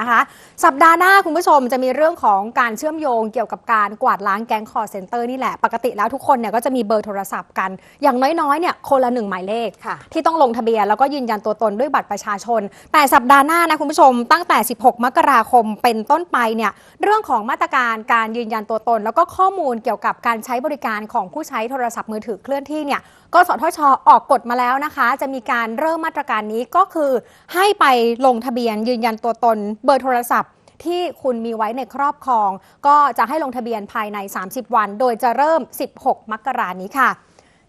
นะคะ สัปดาห์หน้าคุณผู้ชมจะมีเรื่องของการเชื่อมโยงเกี่ยวกับการกวาดล้างแก๊งคอร์เซนเตอร์นี่แหละ ปกติแล้วทุกคนเนี่ยก็จะมีเบอร์โทรศัพท์กัน อย่างน้อยๆเนี่ยคนละหนึ่งหมายเลข ที่ต้องลงทะเบียนแล้วก็ยืนยันตัวตนด้วยบัตรประชาชน แต่สัปดาห์หน้านะคุณผู้ชมตั้งแต่ 16 มกราคมเป็นต้นไปเนี่ยเรื่องของมาตรการการยืนยันตัวตน แล้วก็ข้อมูลเกี่ยวกับการใช้บริการของผู้ใช้โทรศัพท์มือถือเคลื่อนที่เนี่ยกสทชออกกฎมาแล้วนะคะ จะมีการเริ่มมาตรการนี้ก็คือให้ไปลงทะเบียนยืนยันตัวตนเบอร์โทรศัพท์ที่คุณมีไว้ในครอบครอง ก็จะให้ลงทะเบียนภายใน 30 วัน โดยจะเริ่ม 16 มกรานี้ค่ะ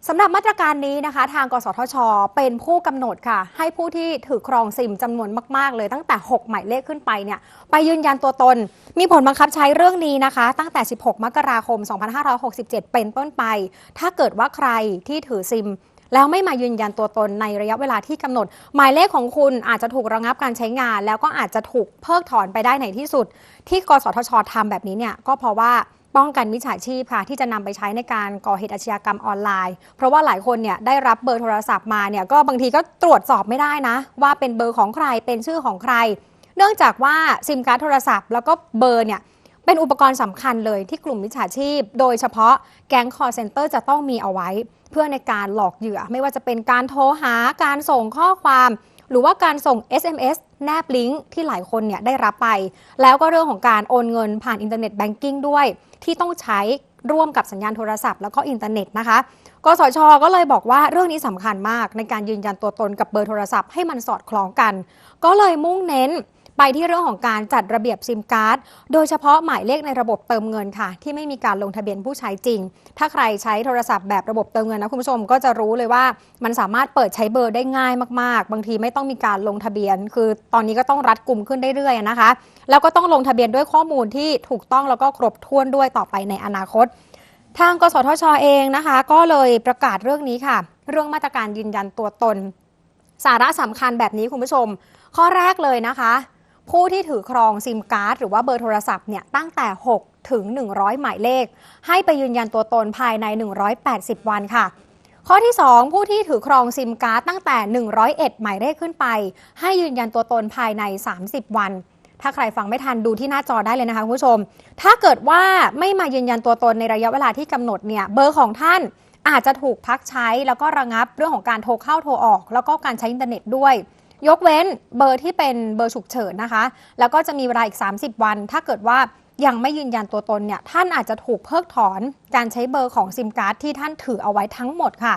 สำหรับมาตรการนี้นะคะ ทางกสทช เป็นผู้กำหนดค่ะ ให้ผู้ที่ถือครองซิมจำนวนมาก ๆ เลยตั้งแต่ 6 หมายเลขขึ้นไปเนี่ยไปยืนยันตัวตน มีผลบังคับใช้เรื่องนี้นะคะ ตั้งแต่ 16 มกราคม 2567 เป็นต้นไป ถ้าเกิดว่าใครที่ถือซิม แล้วไม่มายืนยันตัวตนในระยะเวลาที่กำหนด หมายเลขของคุณอาจจะถูกระงับการใช้งาน แล้วก็อาจจะถูกเพิกถอนไปได้ในที่สุด ที่กสทชทำแบบนี้เนี่ยก็เพราะว่าป้องกันมิจฉาชีพค่ะที่จะนำไปใช้ในการก่อเหตุอาชญากรรมออนไลน์ เพราะว่าหลายคนเนี่ยได้รับเบอร์โทรศัพท์มาเนี่ยก็บางทีก็ตรวจสอบไม่ได้นะ ว่าเป็นเบอร์ของใครเป็นชื่อของใคร เนื่องจากว่าซิมการ์ดโทรศัพท์ แล้วก็เบอร์เนี่ย เป็นอุปกรณ์สำคัญเลยที่กลุ่มมิจฉาชีพ โดยเฉพาะแก๊งคอร์เซนเตอร์จะต้องมีเอาไว้ เพื่อในการหลอกเหยื่อ ไม่ว่าจะเป็นการโทรหาการส่งข้อความ หรือว่าการส่ง SMS แนบลิงก์ที่หลายคนเนี่ยได้รับไป แล้วก็เรื่องของการโอนเงินผ่านอินเทอร์เน็ตแบงกิ้งด้วย ที่ต้องใช้ร่วมกับสัญญาณโทรศัพท์แล้วก็อินเทอร์เน็ตนะคะกสชก็เลยบอกว่าเรื่องนี้สำคัญมากในการยืนยันตัวตนกับเบอร์โทรศัพท์ให้มันสอดคล้องกัน ก็เลยมุ่งเน้น ไปที่เรื่องของการจัดระเบียบซิมการ์ด โดยเฉพาะหมายเลขในระบบเติมเงินค่ะ ที่ไม่มีการลงทะเบียนผู้ใช้จริง ถ้าใครใช้โทรศัพท์แบบระบบเติมเงินนะคุณผู้ชมก็จะรู้เลยว่ามันสามารถเปิดใช้เบอร์ได้ง่ายมาก ๆ บางทีไม่ต้องมีการลงทะเบียน คือตอนนี้ก็ต้องรัดกลุ่มขึ้นเรื่อยๆนะคะ แล้วก็ต้องลงทะเบียนด้วยข้อมูลที่ถูกต้องแล้วก็ครบถ้วนด้วยต่อไปในอนาคต ทางกสทชเองนะคะ ก็เลยประกาศเรื่องนี้ค่ะ เรื่องมาตรการยืนยันตัวตน สาระสำคัญแบบนี้คุณผู้ชม ข้อแรกเลยนะคะ ผู้ที่ถือครองซิมการ์ดหรือว่าเบอร์โทรศัพท์เนี่ยตั้งแต่ 6 ถึง 100 หมายเลข ให้ไปยืนยันตัวตนภายใน 180 วันค่ะ ข้อที่ 2 ผู้ที่ถือครองซิมการ์ดตั้งแต่ 101 หมายเลขขึ้นไป ให้ยืนยันตัวตนภายใน 30 วัน ถ้าใครฟังไม่ทันดูที่หน้าจอได้เลยนะคะคุณผู้ชม ถ้าเกิดว่าไม่มายืนยันตัวตนในระยะเวลาที่กำหนดเนี่ยเบอร์ของท่านอาจจะถูกพักใช้ แล้วก็ระงับเรื่องของการโทรเข้าโทรออก แล้วก็การใช้อินเทอร์เน็ตด้วย ยกเว้นเบอร์ที่เป็นเบอร์ฉุกเฉินนะคะ แล้วก็จะมีเวลาอีก 30 วัน ถ้าเกิดว่ายังไม่ยืนยันตัวตนเนี่ย ท่านอาจจะถูกเพิกถอนการใช้เบอร์ของซิมการ์ดที่ท่านถือเอาไว้ทั้งหมดค่ะ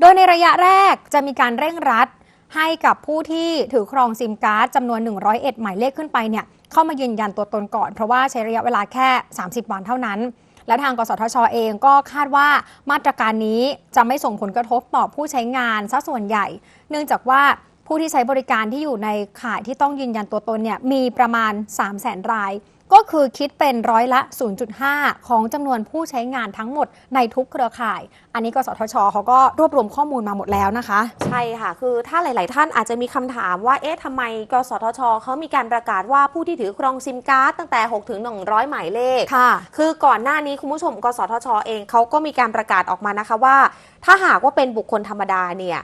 โดยในระยะแรกจะมีการเร่งรัด ให้กับผู้ที่ถือครองซิมการ์ดจำนวน 101 หมายเลขขึ้นไปเนี่ยเข้ามายืนยันตัวตนก่อน เพราะว่าใช้ระยะเวลาแค่ 30 วันเท่านั้น และทางกสทชเองก็คาดว่ามาตรการนี้จะไม่ส่งผลกระทบต่อผู้ใช้งานซะส่วนใหญ่ เนื่องจากว่า ผู้ที่ใช้บริการที่อยู่ในข่ายที่ต้องยืนยันตัวตนเนี่ยมีประมาณ 3 0 0 0 0 0 ราย ก็คือคิดเป็นร้อยละ 0.5 ของจำนวนผู้ใช้งานทั้งหมดในทุกเครือข่าย อันนี้กสทชเขาก็รวบรวมข้อมูลมาหมดแล้วนะคะ ใช่ค่ะ คือถ้าหลาย ๆ ท่านอาจจะมีคำถามว่า เอ๊ะทำไมกสทชเขามีการประกาศว่าผู้ที่ถือครองซิมการ์ดตั้งแต่ 6 ถึง 100 หมายเลข ค่ะ คือก่อนหน้านี้คุณผู้ชม กสทช เองเขาก็มีการประกาศออกมานะคะว่า ถ้าหากว่าเป็นบุคคลธรรมดาเนี่ย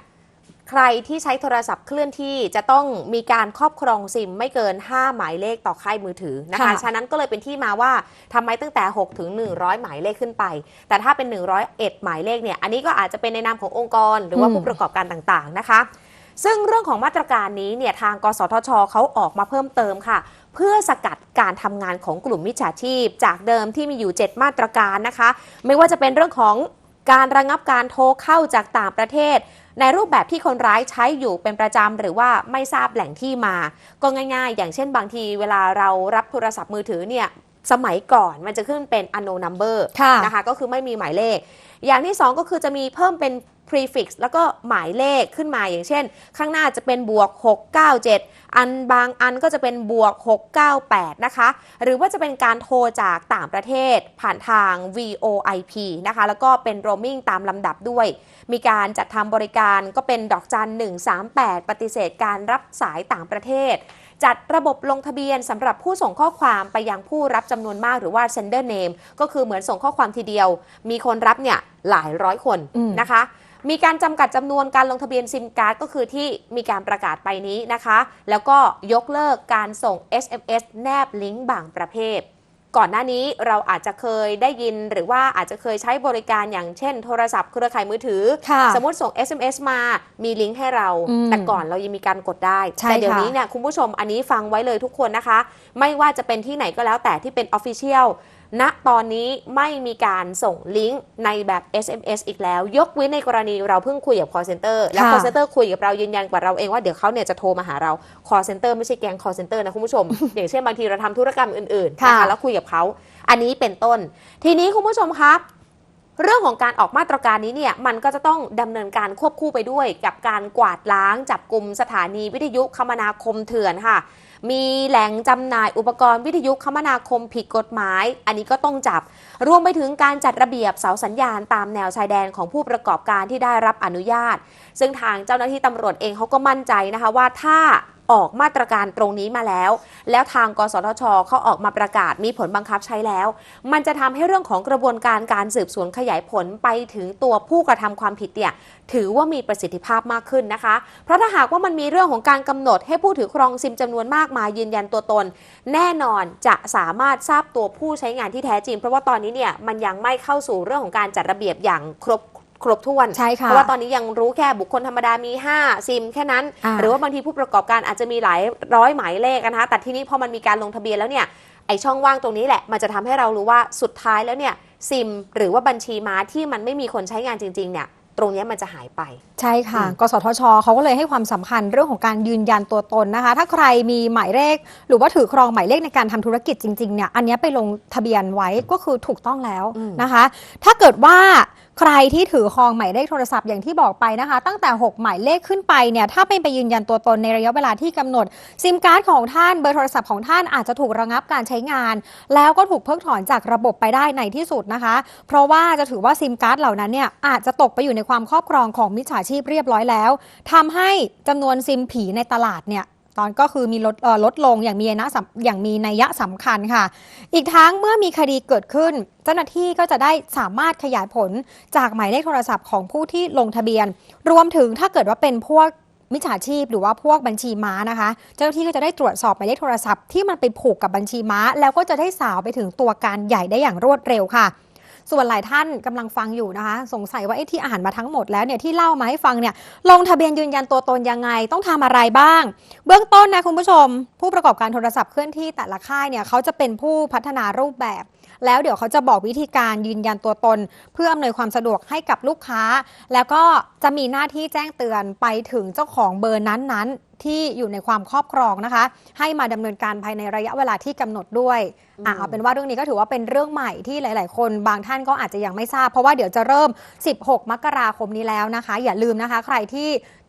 ใครที่ใช้โทรศัพท์เคลื่อนที่จะต้องมีการครอบครองซิมไม่เกิน 5 หมายเลขต่อค่ายมือถือนะคะค่ะฉะนั้นก็เลยเป็นที่มาว่าทำไมตั้งแต่ 6 ถึง 100 หมายเลขขึ้นไป แต่ถ้าเป็น 101 หมายเลขเนี่ย อันนี้ก็อาจจะเป็นในนามขององค์กร หรือว่าอืมผู้ประกอบการต่างๆนะคะ ซึ่งเรื่องของมาตรการนี้เนี่ยทางกสทชเขาออกมาเพิ่มเติมค่ะ เพื่อสกัดการทำงานของกลุ่มมิจฉาชีพ จากเดิมที่มีอยู่ 7 มาตรการนะคะ ไม่ว่าจะเป็นเรื่องของ การระงับการโทรเข้าจากต่างประเทศ ในรูปแบบที่คนร้ายใช้อยู่เป็นประจำหรือว่าไม่ทราบแหล่งที่มา ก็ง่าย ๆ อย่างเช่นบางทีเวลาเรารับโทรศัพท์มือถือเนี่ย สมัยก่อนมันจะขึ้นเป็น unknown number ค่ะนะคะก็คือไม่มีหมายเลข อย่างที่ 2 ก็คือจะมีเพิ่มเป็น prefix แล้วก็หมายเลขขึ้นมาอย่างเช่น ข้างหน้าจะเป็นบวก 697 อันบางอันก็จะเป็นบวก 698 นะคะ หรือว่าจะเป็นการโทรจากต่างประเทศผ่านทาง VoIP นะคะ แล้วก็เป็น roaming ตามลำดับด้วย มีการจัดทำบริการก็เป็นดอกจัน 138 ปฏิเสธการรับสายต่างประเทศ จัดระบบลงทะเบียนสำหรับผู้ส่งข้อความไปยังผู้รับจำนวนมากหรือว่า sender name ก็คือเหมือนส่งข้อความทีเดียว มีคนรับเนี่ยหลายร้อยคนอืมนะคะมีการจำกัดจำนวนการลงทะเบียนซิมการ์ดก็คือที่มีการประกาศไปนี้นะคะ แล้วก็ยกเลิกการส่ง SMS แนบลิงก์บางประเภท ก่อนหน้านี้เราอาจจะเคยได้ยินหรือว่าอาจจะเคยใช้บริการอย่างเช่น โทรศัพท์เครือข่ายมือถือค่ะสมมติส่ง SMS มามีลิงก์ให้เราอืมแต่ก่อนเรายังมีการกดได้ใช่แต่เดี๋ยวค่ะนี้เนี่ยคุณผู้ชมอันนี้ฟังไว้เลยทุกคนนะคะ ไม่ว่าจะเป็นที่ไหนก็แล้วแต่ที่เป็น Official ณตอนนี้ไม่มีการส่งลิงก์ในแบบ SMS อีกแล้ว ยกเว้นในกรณีเราเพิ่งคุยกับ call center แล้วค่ะ call center คุยกับเรายืนยันกับเราเองว่าเดี๋ยวเขาเนี่ยจะโทรมาหาเรา call center ไม่ใช่แก๊ง call center นะคุณผู้ชม อย่างเช่นบางทีเราทำธุรกรรมอื่นๆนะคะค่ะแล้วคุยกับเขา อันนี้เป็นต้น ทีนี้คุณผู้ชมครับเรื่องของการออกมาตรการนี้เนี่ยมันก็จะต้องดำเนินการควบคู่ไปด้วย กับการกวาดล้างจับกลุ่มสถานีวิทยุคมนาคมเถื่อนค่ะ มีแหล่งจำหน่ายอุปกรณ์วิทยุคมนาคมผิดกฎหมาย อันนี้ก็ต้องจับ รวมไปถึงการจัดระเบียบเสาสัญญาณตามแนวชายแดนของผู้ประกอบการที่ได้รับอนุญาต ซึ่งทางเจ้าหน้าที่ตำรวจเองเขาก็มั่นใจนะคะว่าถ้า ออกมาตรการตรงนี้มาแล้ว แล้วทางกสทชเขาออกมาประกาศมีผลบังคับใช้แล้ว มันจะทำให้เรื่องของกระบวนการการสืบสวนขยายผลไปถึงตัวผู้กระทำความผิดเนี่ยถือว่ามีประสิทธิภาพมากขึ้นนะคะ เพราะถ้าหากว่ามันมีเรื่องของการกำหนดให้ผู้ถือครองซิมจำนวนมากมายืนยันตัวตน แน่นอนจะสามารถทราบตัวผู้ใช้งานที่แท้จริง เพราะว่าตอนนี้เนี่ยมันยังไม่เข้าสู่เรื่องของการจัดระเบียบอย่างครบ ครบถ้วน ใช่ค่ะเพราะว่าตอนนี้ยังรู้แค่บุคคลธรรมดามี 5 ซิมแค่นั้น อ่า หรือว่าบางทีผู้ประกอบการอาจจะมีหลายร้อยหมายเลขนะคะแต่ที่นี้พอมันมีการลงทะเบียนแล้วเนี่ยไอช่องว่างตรงนี้แหละ มันจะทำให้เรารู้ว่าสุดท้ายแล้วเนี่ยซิมหรือว่าบัญชีม้าที่มันไม่มีคนใช้งานจริงๆเนี่ยตรงเนี้ยมันจะหายไป ใช่ค่ะ อืมกสทชเขาก็เลยให้ความสำคัญเรื่องของการยืนยันตัวตนนะคะ ถ้าใครมีหมายเลข หรือว่าถือครองหมายเลขในการทำธุรกิจจริงๆเนี่ย อันเนี้ยไปลงทะเบียนไว้ก็คือถูกต้องแล้วอืมนะคะ ถ้าเกิดว่า ใครที่ถือครองหมายเลขโทรศัพท์อย่างที่บอกไปนะคะ ตั้งแต่ 6 หมายเลขขึ้นไปเนี่ยถ้าเป็นไปยืนยันตัวตนในระยะเวลาที่กำหนดซิมการ์ดของท่านเบอร์โทรศัพท์ของท่านอาจจะถูกระงับการใช้งาน แล้วก็ถูกเพิกถอนจากระบบไปได้ในที่สุดนะคะ เพราะว่าจะถือว่าซิมการ์ดเหล่านั้นเนี่ยอาจจะตกไปอยู่ในความครอบครองของมิจฉาชีพเรียบร้อยแล้วทำให้จำนวนซิมผีในตลาดเนี่ย ตอนก็คือมีลดลดลงอย่างมีนัยสำอย่างมีนัยสำคัญค่ะ อีกทั้งเมื่อมีคดีเกิดขึ้น เจ้าหน้าที่ก็จะได้สามารถขยายผลจากหมายเลขโทรศัพท์ของผู้ที่ลงทะเบียน รวมถึงถ้าเกิดว่าเป็นพวกมิจฉาชีพหรือว่าพวกบัญชีม้านะคะ เจ้าหน้าที่ก็จะได้ตรวจสอบหมายเลขโทรศัพท์ที่มันไปผูกกับบัญชีม้า แล้วก็จะได้สาวไปถึงตัวการใหญ่ได้อย่างรวดเร็วค่ะ ส่วนหลายท่านกำลังฟังอยู่นะคะ สงสัยว่าไอ้ที่อ่านมาทั้งหมดแล้วเนี่ยที่เล่ามาให้ฟังเนี่ยลงทะเบียนยืนยันตัวตนยังไงต้องทำอะไรบ้าง เบื้องต้นนะคุณผู้ชม ผู้ประกอบการโทรศัพท์เคลื่อนที่แต่ละค่ายเนี่ยเขาจะเป็นผู้พัฒนารูปแบบ แล้วเดี๋ยวเขาจะบอกวิธีการยืนยันตัวตน เพื่ออำนวยความสะดวกให้กับลูกค้า แล้วก็จะมีหน้าที่แจ้งเตือนไปถึงเจ้าของเบอร์นั้นๆ ที่อยู่ในความครอบครองนะคะ ให้มาดำเนินการภายในระยะเวลาที่กำหนดด้วยอะเอาเป็นว่าเรื่องนี้ก็ถือว่าเป็นเรื่องใหม่ที่หลาย ๆ คนบางท่านก็อาจจะยังไม่ทราบ เพราะว่าเดี๋ยวจะเริ่ม 16 มกราคมนี้แล้วนะคะ อย่าลืมนะคะ ใครที่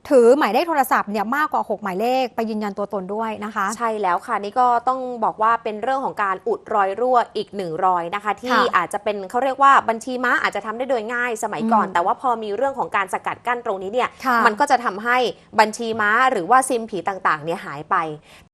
ถือหมายเลขโทรศัพท์เนี่ยมากกว่า 6 หมายเลขไปยืนยันตัวตนด้วยนะคะ ใช่แล้วค่ะ นี่ก็ต้องบอกว่าเป็นเรื่องของการอุดรอยรั่วอีกหนึ่งรอยนะคะ ที่ค่ะอาจจะเป็นเขาเรียกว่าบัญชีม้าอาจจะทำได้โดยง่ายสมัยก่อนอืมแต่ว่าพอมีเรื่องของการสกัดกั้นตรงนี้เนี่ยค่ะมันก็จะทำให้บัญชีม้าหรือว่าซิมผีต่างๆเนี่ยหายไป